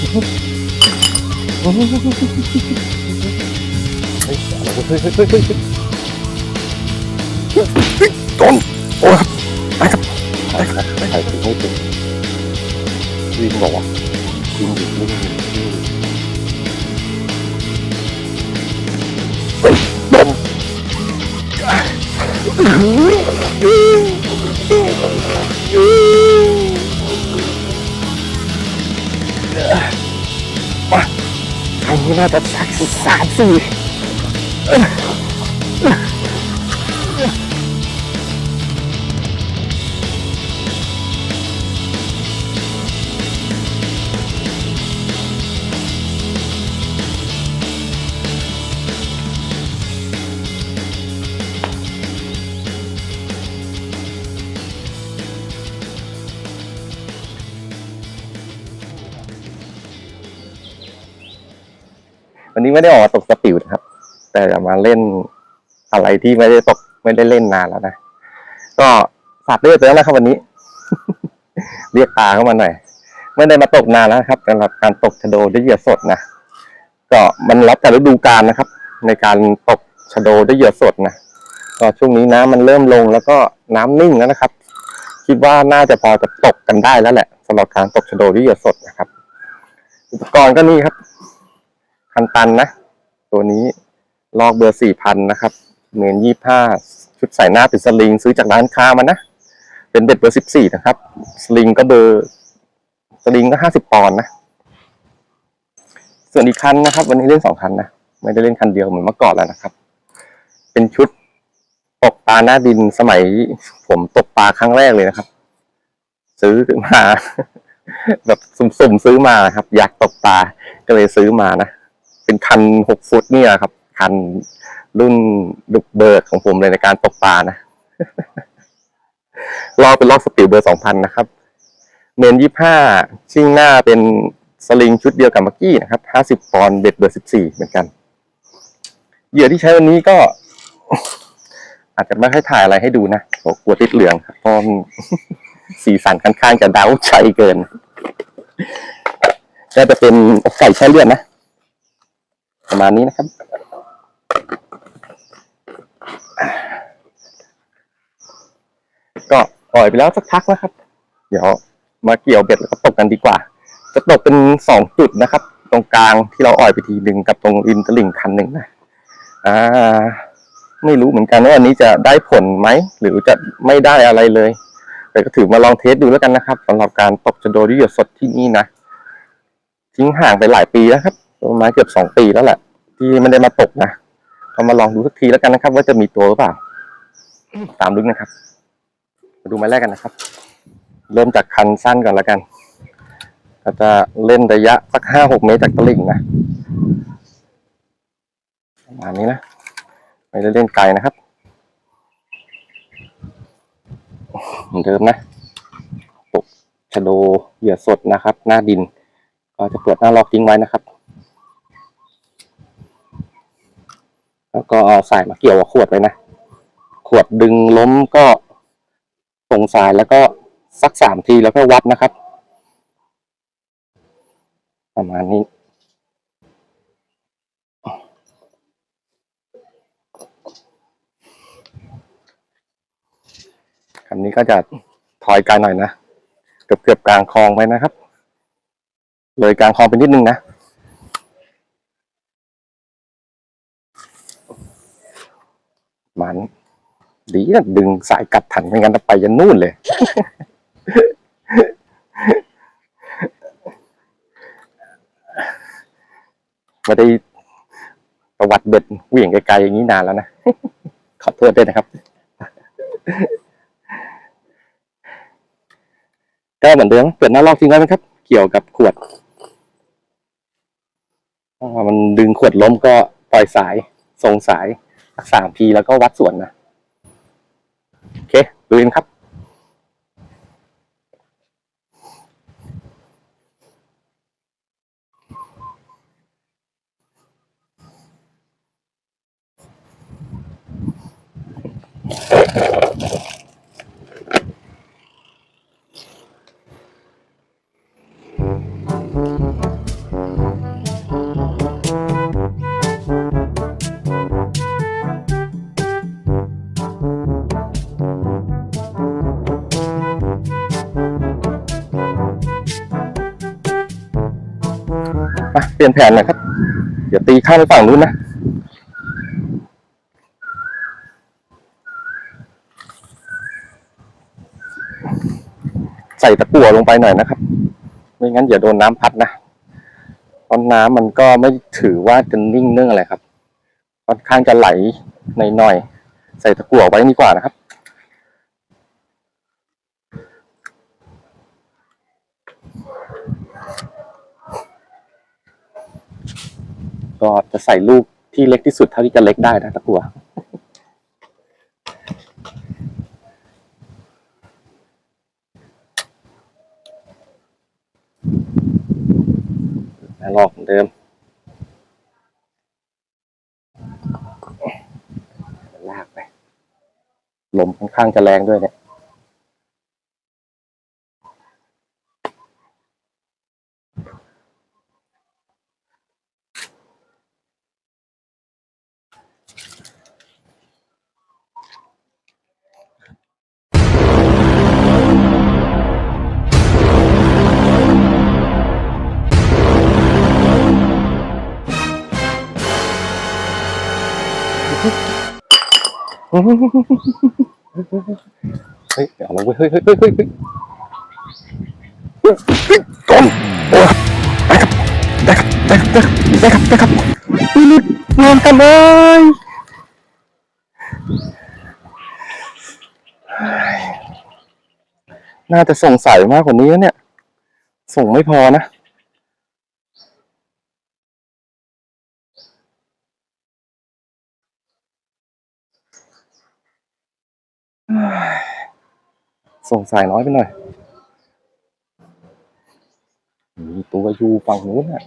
เฮ้ยเฮ้ยเฮ้ยเฮ้ยเฮ้ยเฮ้ยโดนโอ้ยไปครับไปครับไปครับถึงไน่าจะสักสามสี่ นี้ไม่ได้ออกมาตกสปิวนะครับ แต่จะมาเล่นอะไรที่ไม่ได้ตกไม่ได้เล่นนานแล้วนะ ก็ฝากเลือดไปแล้วนะครับวันนี้ เรียกตาเข้ามาหน่อยไม่ได้มาตกนานแล้วครับสำหรับการตกชะโดด้วยเหยื่อสดนะก็มันรับแต่ฤดูกาลนะครับ ในการตกชะโดด้วยเหยื่อสดนะก็ช่วงนี้น้ำมันเริ่มลงแล้วก็น้ำนิ่งแล้วนะครับ คิดว่าน่าจะพอจะตกกันได้แล้วแหละสำหรับการตกชะโดด้วยเหยื่อสดนะครับ อุปกรณ์ก็นี่ครับันตันนะ ตัวนี้ลอกเบอร์สี่พันนะครับเมนยี่ห้าชุดใส่หน้าติดสลิงซื้อจากร้านค้ามานะ เป็นเบ็ดเบอร์สิบสี่นะครับ สลิงก็เบอร์สลิงก็ห้าสิบปอนด์นะ ส่วนอีกคันนะครับ วันนี้เล่นสองคันนะ ไม่ได้เล่นคันเดียวเหมือนเมื่อก่อนแล้วนะครับ เป็นชุดตกปลาหน้าดินสมัยผมตกปลาครั้งแรกเลยนะครับ ซื้อมา แบบสุ่มๆซื้อมาครับ อยากตกปลาก็เลยซื้อมานะ เป็นคันหกฟุตเนี่ยครับ คันรุ่นดุกเบิร์ดของผมเลยในการตกปลานะลอกเป็นลอกสปีดเบอร์สองพันนะครับ เมนยี่ห้าชิ่งหน้าเป็นสลิงชุดเดียวกับเมื่อกี้นะครับห้าสิบปอนด์เบ็ดเบอร์สิบสี่เหมือนกัน เหยื่อที่ใช้วันนี้ก็ อาจจะไม่ให้ถ่ายอะไรให้ดูนะกลัวติดเหลืองครับเพราะสีสันค่อนข้างจะดาวใจเกิน ก็จะเป็นอกไก่แช่เลือดนะ มาณนี้นะครับ ก็ปล่อยไปแล้วสักพักนะครับ เดี๋ยวมาเกี่ยวเบ็ดแล้วก็ตกกันดีกว่า จะตกเป็นสองจุดนะครับ ตรงกลางที่เราอ่อยไปทีหนึ่งกับตรงริมตลิ่งคันหนึ่งนะอ่าไม่รู้เหมือนกันว่าอันนี้จะได้ผลไหม หรือจะไม่ได้อะไรเลย แต่ก็ถือมาลองเทสดูแล้วกันนะครับสำหรับการตกชะโดด้วยเหยื่สดที่นี่นะ ทิ้งห่างไปหลายปีแล้วครับ ประมาณเกือบสองปีแล้วแหละ ที่ไม่ได้มาตกนะก็มาลองดูสักทีแล้วกันนะครับ ว่าจะมีตัวหรือเปล่า ตามลึกนะครับ มาดูไม้แรกกันนะครับ เริ่มจากคันสั้นก่อนแล้วกันก็จะเล่นระยะสักห้าหกเมตรจากตลิ่งนะประมาณนี้นะ ไม่ได้เล่นไกลนะครับเหมือนเดิมนะตกชะโดเหยื่อสดนะครับ หน้าดิน ก็จะเปิดหน้าล็อกทิ้งไว้นะครับ แล้วก็เอาสายมาเกี่ยวกับขวดไว้นะ ขวดดึงล้มก็ส่งสายแล้วก็สักสามทีแล้วก็วัดนะครับ ประมาณนี้ คันนี้ก็จะถอยไกลหน่อยนะ เกือบเกือบกลางคลองไปนะครับ เลยกลางคลองไปนิดนึงนะ มันดีนะดึงสายกัดถันไม่งั้นไปยันนู่นเลย ไม่ได้ประวัติเบ็ดเหวี่ยงไกลๆอย่างนี้นานแล้วนะ ขอโทษด้วยนะครับ ก็เหมือนเดิมเปิดหน้าลอกทิ้งไว้ไหมครับ เกี่ยวกับขวดมันดึงขวดล้มก็ปล่อยสายส่งสาย สักสามทีแล้วก็วัดส่วนนะโอเคดูเองครับ ปลี่ยนแผนหน่อยครับ เดี๋ยวตีข้ามไปฝั่งนู้นนะ ใส่ตะกั่วลงไปหน่อยนะครับ ไม่งั้นอย่าโดนน้ำพัดนะเพราะน้ำมันก็ไม่ถือว่าจะนิ่งเนื่องอะไรครับ ค่อนข้างจะไหลในหน่อยๆใส่ตะกั่วไว้ดีกว่านะครับ ก็จะใส่ลูกที่เล็กที่สุดเท่าที่จะเล็กได้นะตะกัวลอกเหมือนเดิมลากไป ลมค่อนข้างจะแรงด้วยเนี่ย เฮ้ยเอาละเว้ยเฮ้ยเฮ้ยเฮ้ยเฮ้ยเฮ้ยเฮ้ยเฮ้ยจมโอ้ได้ครับได้ครับได้ครับได้ครับได้ครับอุ้ยหลุดนอนกันเลยน่าจะส่งใส่มากกว่านี้เนี่ย ส่งไม่พอนะ ส่งสายน้อยไปหน่อยมีตัวยูฝั่งนู้นน่ะ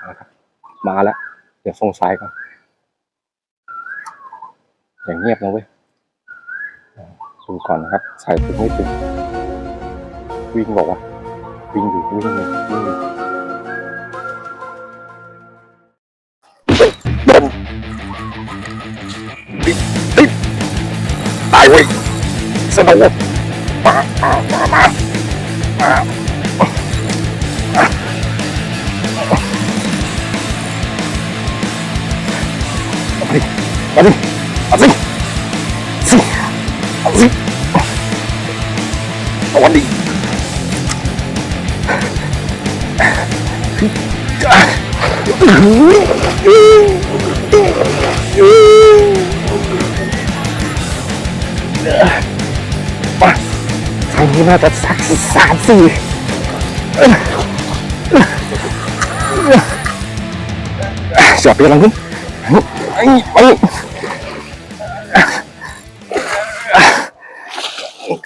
เอาละมาแล้ว เดี๋ยวส่งสายก่อน อย่างเงียบนะเว้ยดูก่อนนะครับใส่ถึงไม่ถึงวิ่งบอกว่าวิ่งอยู่วิ่งอยู่วิ่งอยู่เฮ้ยโดนติดติดตายเว้ยสนุกมามามามามาเอาดิ มาทางนี้น่าจะสักสามสี่จับไปกำลังขึ้นไอ้ไอ้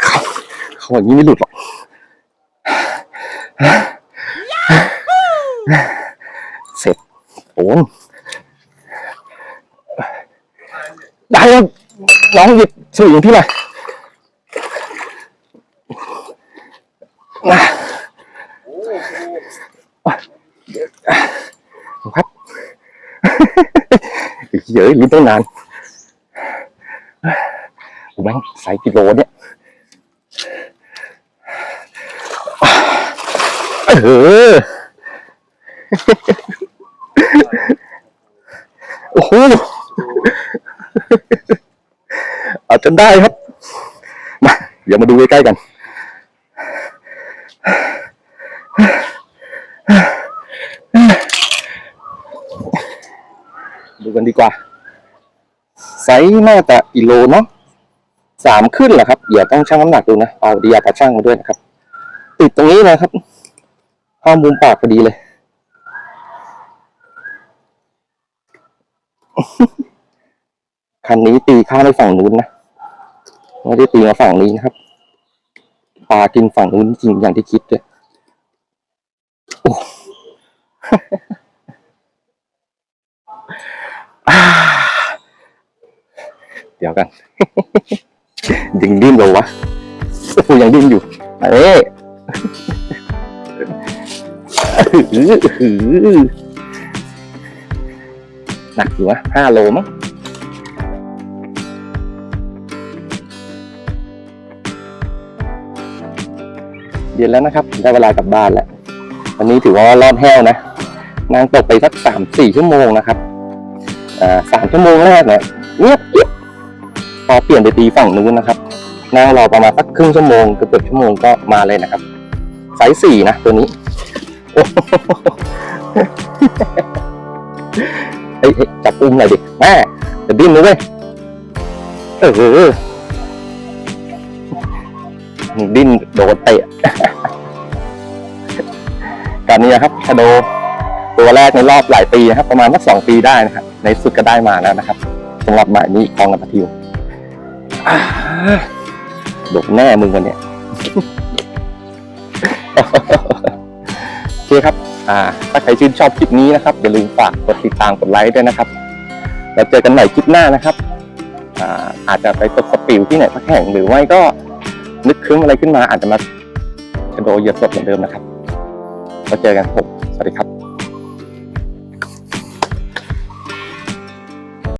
เขาเขาอย่างนี้ไม่หลุดหรอก เสร็จโอนได้แล้ว น้องหยิบสวิงพี่หน่อยมาครับเยอะลิ้นตั้งนานโอ้แม่งใส่กิโลเนี่ยเออ โอ้โห อาจจะ ได้ครับมาเดี๋ยวมาดูใกล้ๆกัน ดูกันดีกว่า ไซส์น่าจะกิโลเนาะสามขึ้นเหรอครับ เดี๋ยวต้องชั่งน้ำหนักดูนะ เอาดียาตาช่างมาด้วยนะครับ ติดตรงนี้เลยครับเข้ามุมปากพอดีเลย คันนี้ตีข้ามไปฝั่งนู้นนะ ไม่ได้ตีมาฝั่งนี้นะครับปลากินฝั่งนู้นจริงอย่างที่คิดเลยโอ้อ่าเดี๋ยวกัน ดึงดิ้นเลยวะโอ้โหยังดิ้นอยู่เอ๊ะหนักอยู่วะห้าโลมั้ง เย็นแล้วนะครับได้เวลากลับบ้านแล้ววันนี้ถือว่ารอดแห้วนะนางตกไปสักสามสี่ชั่วโมงนะครับอ่าสามชั่วโมงแรกเนี่ยเงียบกิ๊บพอเปลี่ยนไปตีฝั่งนู้นนะครับนั่งรอประมาณสักครึ่งชั่วโมงเกือบเกือบชั่วโมงก็มาเลยนะครับไซส์สี่นะตัวนี้โอ้โหเฮ้ยเฮ้ยจับอุ้มหน่อยดิแม่จะดิ้นเลยเว้ยเออ ดิ้นโดนเตะการนี้นะครับชาโดตัวแรกในรอบหลายปีนะครับ ประมาณสักสองปีได้นะครับในสุดก็ได้มาแล้วนะครับสำหรับหมายนี้คลองกับปะทิวอ่าดกแน่มึงวันเนี้ยโอเคครับ อ่า ถ้าใครชื่นชอบคลิปนี้นะครับ อย่าลืมฝากกดติดตามกดไลค์ด้วยนะครับ แล้วเจอกันใหม่คลิปหน้านะครับอ่าอาจจะไปตกสปิวที่ไหนสักแห่งหรือไม่ก็ นึกครึ้งอะไรขึ้นมาอาจจะมาชะโดเหยียบศพเหมือนเดิมนะครับ แล้วเจอกันครับผมสวัสดีครับ